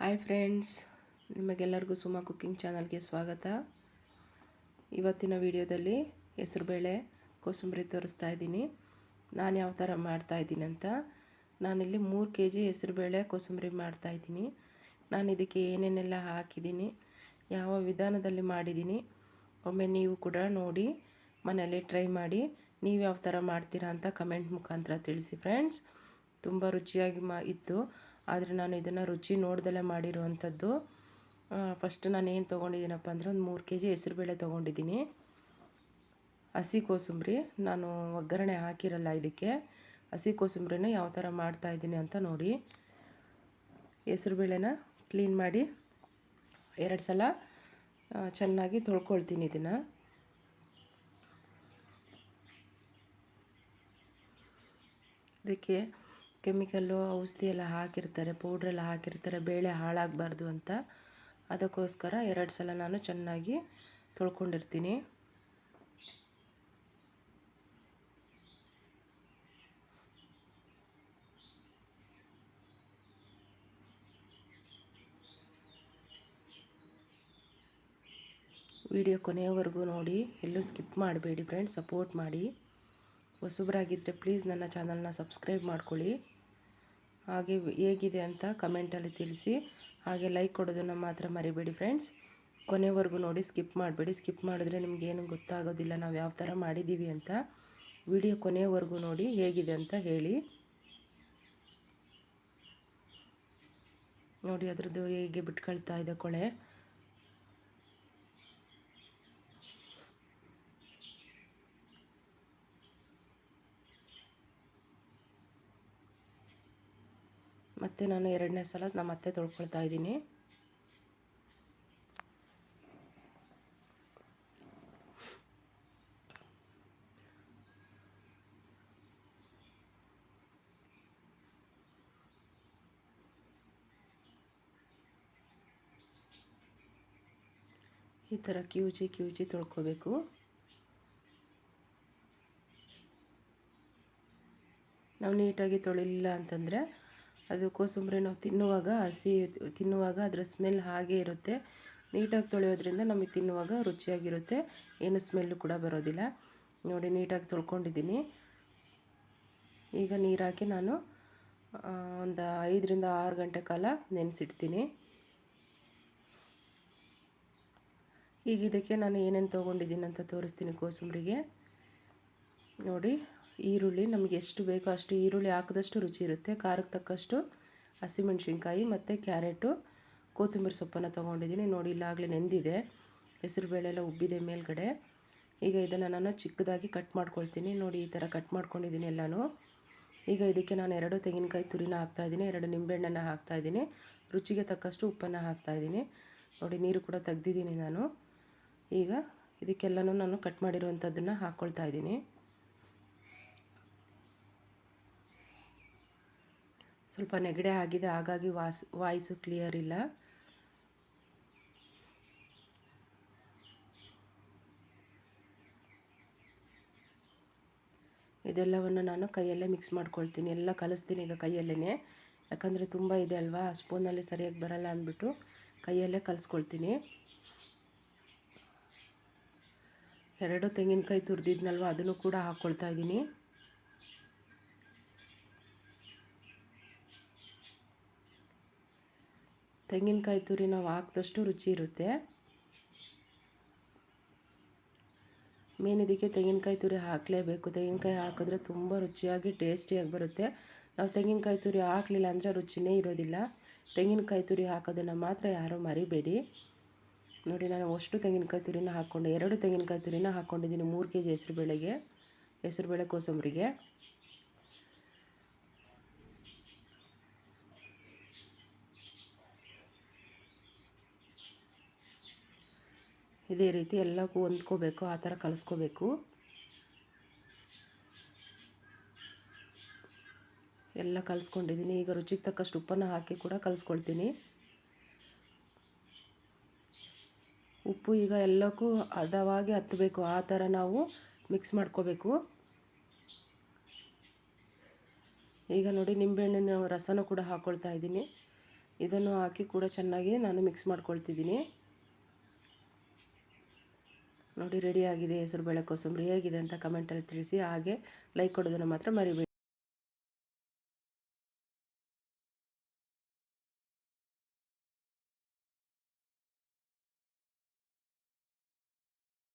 Hi friends, ನಿಮಗೆಲ್ಲರಿಗೂ Suma cooking ಚಾನಲ್ಗೆ ಸ್ವಾಗತ. ಇವತ್ತಿನ ವಿಡಿಯೋದಲ್ಲಿ ಹೆಸರುಬೇಳೆ ಕೋಸಂಬರಿ ತೋರಿಸ್ತಾ ಇದ್ದೀನಿ. ನಾನು ಯಾವ ಥರ ಮಾಡ್ತಾಯಿದ್ದೀನಿ ಅಂತ. ನಾನಿಲ್ಲಿ ಮೂರು ಕೆ ಜಿ ಹೆಸರುಬೇಳೆ ಕೋಸಂಬರಿ ಮಾಡ್ತಾಯಿದ್ದೀನಿ ನಾನು ಇದಕ್ಕೆ ಏನೇನೆಲ್ಲ ಹಾಕಿದ್ದೀನಿ, ಯಾವ ವಿಧಾನದಲ್ಲಿ ಮಾಡಿದ್ದೀನಿ, ಒಮ್ಮೆ ನೀವು ಕೂಡ ನೋಡಿ, ಮನೆಯಲ್ಲಿ ಟ್ರೈ ಮಾಡಿ, ನೀವು ಯಾವ ಥರ ಮಾಡ್ತೀರಾ ಅಂತ ಕಮೆಂಟ್ ಮುಖಾಂತರ ತಿಳಿಸಿ ಫ್ರೆಂಡ್ಸ್. ತುಂಬ ರುಚಿಯಾಗಿ ಮಾ ಇತ್ತು ಆದರೆ ನಾನು ಇದನ್ನು ರುಚಿ ನೋಡ್ದಲೇ ಮಾಡಿರುವಂಥದ್ದು. ಫಸ್ಟ್ ನಾನು ಏನು ತೊಗೊಂಡಿದ್ದೀನಪ್ಪ ಅಂದರೆ ಒಂದು ಮೂರು ಕೆ ಜಿ ಹೆಸರುಬೇಳೆ ತೊಗೊಂಡಿದ್ದೀನಿ. ಹಸಿ ಕೋಸಂಬರಿ. ನಾನು ಒಗ್ಗರಣೆ ಹಾಕಿರಲ್ಲ ಇದಕ್ಕೆ. ಹಸಿ ಕೋಸಂಬರಿನ ಯಾವ ಥರ ಮಾಡ್ತಾಯಿದ್ದೀನಿ ಅಂತ ನೋಡಿ. ಹೆಸರುಬೇಳೆನ ಕ್ಲೀನ್ ಮಾಡಿ ಎರಡು ಸಲ ಚೆನ್ನಾಗಿ ತೊಳ್ಕೊಳ್ತೀನಿ ಇದನ್ನು. ಅದಕ್ಕೆ ಕೆಮಿಕಲ್ಲು ಔಷಧಿ ಎಲ್ಲ ಹಾಕಿರ್ತಾರೆ ಪೌಡ್ರೆಲ್ಲ ಹಾಕಿರ್ತಾರೆ, ಬೇಳೆ ಹಾಳಾಗಬಾರ್ದು ಅಂತ. ಅದಕ್ಕೋಸ್ಕರ ಎರಡು ಸಲ ನಾನು ಚೆನ್ನಾಗಿ ತೊಳ್ಕೊಂಡಿರ್ತೀನಿ. ವಿಡಿಯೋ ಕೊನೆಯವರೆಗೂ ನೋಡಿ, ಎಲ್ಲೂ ಸ್ಕಿಪ್ ಮಾಡಬೇಡಿ ಫ್ರೆಂಡ್ಸ್ ಸಪೋರ್ಟ್ ಮಾಡಿ. ಹೊಸಬರಾಗಿದ್ದರೆ ಪ್ಲೀಸ್ ನನ್ನ ಚಾನಲ್ನ ಸಬ್ಸ್ಕ್ರೈಬ್ ಮಾಡ್ಕೊಳ್ಳಿ. ಹಾಗೆ ಹೇಗಿದೆ ಅಂತ ಕಮೆಂಟಲ್ಲಿ ತಿಳಿಸಿ. ಹಾಗೆ ಲೈಕ್ ಕೊಡೋದನ್ನು ಮಾತ್ರ ಮರಿಬೇಡಿ ಫ್ರೆಂಡ್ಸ್ ಕೊನೆವರೆಗೂ ನೋಡಿ ಸ್ಕಿಪ್ ಮಾಡಬೇಡಿ. ಸ್ಕಿಪ್ ಮಾಡಿದ್ರೆ ನಿಮಗೇನು ಗೊತ್ತಾಗೋದಿಲ್ಲ. ನಾವು ಯಾವ ಥರ ಮಾಡಿದ್ದೀವಿ ಅಂತ ವಿಡಿಯೋ ಕೊನೆಯವರೆಗೂ ನೋಡಿ ಹೇಗಿದೆ ಅಂತ ಹೇಳಿ. ನೋಡಿ ಅದರದ್ದು ಹೇಗೆ ಬಿಟ್ಕೊಳ್ತಾ ಇದೆ ಕೊಳೆ. ಮತ್ತು ನಾನು ಎರಡನೇ ಸಲ ನಮ್ಮ ಮತ್ತೆ ತೊಳ್ಕೊಳ್ತಾ ಇದ್ದೀನಿ. ಈ ಥರ ಕಿವುಚಿ ಕಿವುಚಿ ತೊಳ್ಕೊಬೇಕು. ನಾವು ನೀಟಾಗಿ ತೊಳಿಲಿಲ್ಲ ಅಂತಂದರೆ ಅದು ಕೋಸಂಬರಿ ನಾವು ತಿನ್ನುವಾಗ ಹಸಿ ತಿನ್ನುವಾಗ ಅದರ ಸ್ಮೆಲ್ ಹಾಗೆ ಇರುತ್ತೆ. ನೀಟಾಗಿ ತೊಳೆಯೋದ್ರಿಂದ ನಮಗೆ ತಿನ್ನುವಾಗ ರುಚಿಯಾಗಿರುತ್ತೆ. ಏನು ಸ್ಮೆಲ್ಲು ಕೂಡ ಬರೋದಿಲ್ಲ. ನೋಡಿ, ನೀಟಾಗಿ ತೊಳ್ಕೊಂಡಿದ್ದೀನಿ. ಈಗ ನೀರು ಹಾಕಿ ನಾನು ಒಂದು ಐದರಿಂದ ಆರು ಗಂಟೆ ಕಾಲ ನೆನೆಸಿಡ್ತೀನಿ. ಈಗ ಇದಕ್ಕೆ ನಾನು ಏನೇನು ತೊಗೊಂಡಿದ್ದೀನಿ ಅಂತ ತೋರಿಸ್ತೀನಿ ಕೋಸಂಬರಿಗೆ. ನೋಡಿ ಈರುಳ್ಳಿ ನಮಗೆ ಎಷ್ಟು ಬೇಕೋ ಅಷ್ಟು ಈರುಳ್ಳಿ ಹಾಕಿದಷ್ಟು ರುಚಿ ಇರುತ್ತೆ. ಖಾರಕ್ಕೆ ತಕ್ಕಷ್ಟು ಹಸಿಮೆಣ್ಸಿನ್ಕಾಯಿ ಮತ್ತು ಕ್ಯಾರೆಟು, ಕೊತ್ತಂಬರಿ ಸೊಪ್ಪನ್ನು ತೊಗೊಂಡಿದ್ದೀನಿ. ನೋಡಿ ಇಲ್ಲಾಗಲೇ ನೆಂದಿದೆ. ಹೆಸರುಬೇಳೆ ಎಲ್ಲ ಉಬ್ಬಿದೆ ಮೇಲ್ಗಡೆ. ಈಗ ಇದನ್ನು ನಾನು ಚಿಕ್ಕದಾಗಿ ಕಟ್ ಮಾಡ್ಕೊಳ್ತೀನಿ. ನೋಡಿ, ಈ ಥರ ಕಟ್ ಮಾಡ್ಕೊಂಡಿದ್ದೀನಿ ಎಲ್ಲನೂ. ಈಗ ಇದಕ್ಕೆ ನಾನು ಎರಡು ತೆಂಗಿನಕಾಯಿ ತುರಿನ ಹಾಕ್ತಾಯಿದ್ದೀನಿ ಎರಡು ನಿಂಬೆಹಣ್ಣನ್ನು ಹಾಕ್ತಾಯಿದ್ದೀನಿ ರುಚಿಗೆ ತಕ್ಕಷ್ಟು ಉಪ್ಪನ್ನು ಹಾಕ್ತಾಯಿದ್ದೀನಿ ನೋಡಿ, ನೀರು ಕೂಡ ತೆಗ್ದಿದ್ದೀನಿ ನಾನು. ಈಗ ಇದಕ್ಕೆಲ್ಲನೂ ನಾನು ಕಟ್ ಮಾಡಿರುವಂಥದ್ದನ್ನು ಹಾಕ್ಕೊಳ್ತಾ ಇದ್ದೀನಿ. ಸ್ವಲ್ಪ ನೆಗಡೆ ಆಗಿದೆ, ಹಾಗಾಗಿ ವಾಸ್, ವಾಯ್ಸು ಕ್ಲಿಯರ್ ಇಲ್ಲ. ಇದೆಲ್ಲವನ್ನು ನಾನು ಕೈಯಲ್ಲೇ ಮಿಕ್ಸ್ ಮಾಡ್ಕೊಳ್ತೀನಿ. ಎಲ್ಲ ಕಲಿಸ್ತೀನಿ ಈಗ ಕೈಯಲ್ಲೇ ಯಾಕಂದರೆ ತುಂಬ ಇದೆ ಅಲ್ವಾ? ಸ್ಪೂನಲ್ಲಿ ಸರಿಯಾಗಿ ಬರಲ್ಲ ಅಂದ್ಬಿಟ್ಟು ಕೈಯಲ್ಲೇ ಕಲಿಸ್ಕೊಳ್ತೀನಿ. ಎರಡು ತೆಂಗಿನಕಾಯಿ ತುರಿದಿದ್ನಲ್ವ? ಅದನ್ನು ಕೂಡ ಹಾಕ್ಕೊಳ್ತಾ ಇದ್ದೀನಿ. ತೆಂಗಿನಕಾಯಿ ತುರಿ ನಾವು ಹಾಕಿದಷ್ಟು ರುಚಿ ಇರುತ್ತೆ. ಮೇನ್ ಇದಕ್ಕೆ ತೆಂಗಿನಕಾಯಿ ತುರಿ ಹಾಕಲೇಬೇಕು. ತೆಂಗಿನಕಾಯಿ ಹಾಕಿದ್ರೆ ತುಂಬ ರುಚಿಯಾಗಿ, ಟೇಸ್ಟಿಯಾಗಿ ಬರುತ್ತೆ. ನಾವು ತೆಂಗಿನಕಾಯಿ ತುರಿ ಹಾಕಲಿಲ್ಲ ಅಂದರೆ ರುಚಿನೇ ಇರೋದಿಲ್ಲ. ತೆಂಗಿನಕಾಯಿ ತುರಿ ಹಾಕೋದನ್ನು ಮಾತ್ರ ಯಾರೂ ಮರಿಬೇಡಿ. ನೋಡಿ, ನಾನು ಅಷ್ಟು ತೆಂಗಿನಕಾಯಿ ತುರಿನ ಹಾಕ್ಕೊಂಡೆ. ಎರಡು ತೆಂಗಿನಕಾಯಿ ತುರಿನ ಹಾಕ್ಕೊಂಡಿದ್ದೀನಿ ಮೂರು ಕೆ ಜಿ ಹೆಸರುಬೇಳೆಗೆ ಹೆಸರುಬೇಳೆ ಕೋಸಂಬರಿಗೆ. ಇದೇ ರೀತಿ ಎಲ್ಲಕ್ಕೂ ಹೊಂದ್ಕೋಬೇಕು, ಆ ಥರ ಕಲಿಸ್ಕೋಬೇಕು. ಎಲ್ಲ ಕಲಿಸ್ಕೊಂಡಿದ್ದೀನಿ. ಈಗ ರುಚಿಗೆ ತಕ್ಕಷ್ಟು ಉಪ್ಪನ್ನು ಹಾಕಿ ಕೂಡ ಕಲಿಸ್ಕೊಳ್ತೀನಿ. ಉಪ್ಪು ಈಗ ಎಲ್ಲಕ್ಕೂ ಹದವಾಗಿ ಹತ್ತಬೇಕು. ಆ ಥರ ನಾವು ಮಿಕ್ಸ್ ಮಾಡ್ಕೋಬೇಕು. ಈಗ ನೋಡಿ, ನಿಂಬೆಹಣ್ಣಿನ ರಸನೂ ಕೂಡ ಹಾಕ್ಕೊಳ್ತಾ ಇದ್ದೀನಿ. ಇದನ್ನು ಹಾಕಿ ಕೂಡ ಚೆನ್ನಾಗಿ ನಾನು ಮಿಕ್ಸ್ ಮಾಡ್ಕೊಳ್ತಿದ್ದೀನಿ. ನೋಡಿ, ರೆಡಿ ಆಗಿದೆ, ಹೆಸರು ಹೆಸರುಬೇಳೆ ಕೋಸಂಬರಿ ಹೇಗಿದೆ ಅಂತ ಕಮೆಂಟಲ್ಲಿ ತಿಳಿಸಿ, ಹಾಗೆ ಲೈಕ್ ಕೊಡೋದನ್ನು ಮಾತ್ರ ಮರಿಬೇಡಿ.